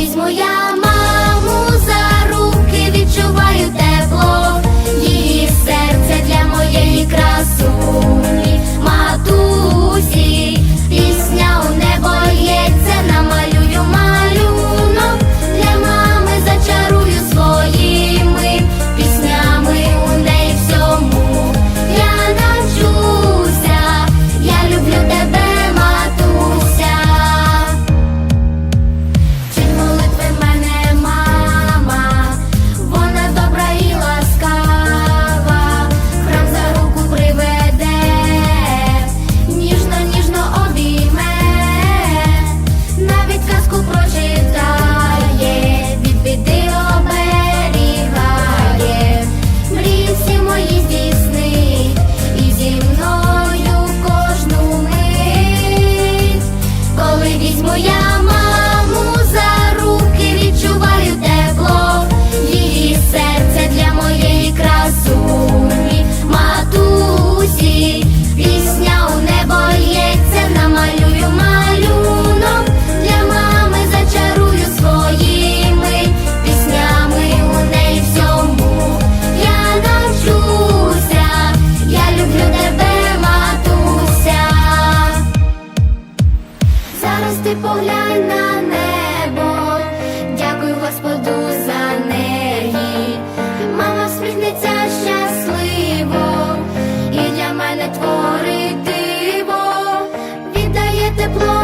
Optimismo ya. Yeah. ти поглянь на небо, дякую Господу за неї, мама всміхнеться щасливо, і для мене творить диво, віддає тепло.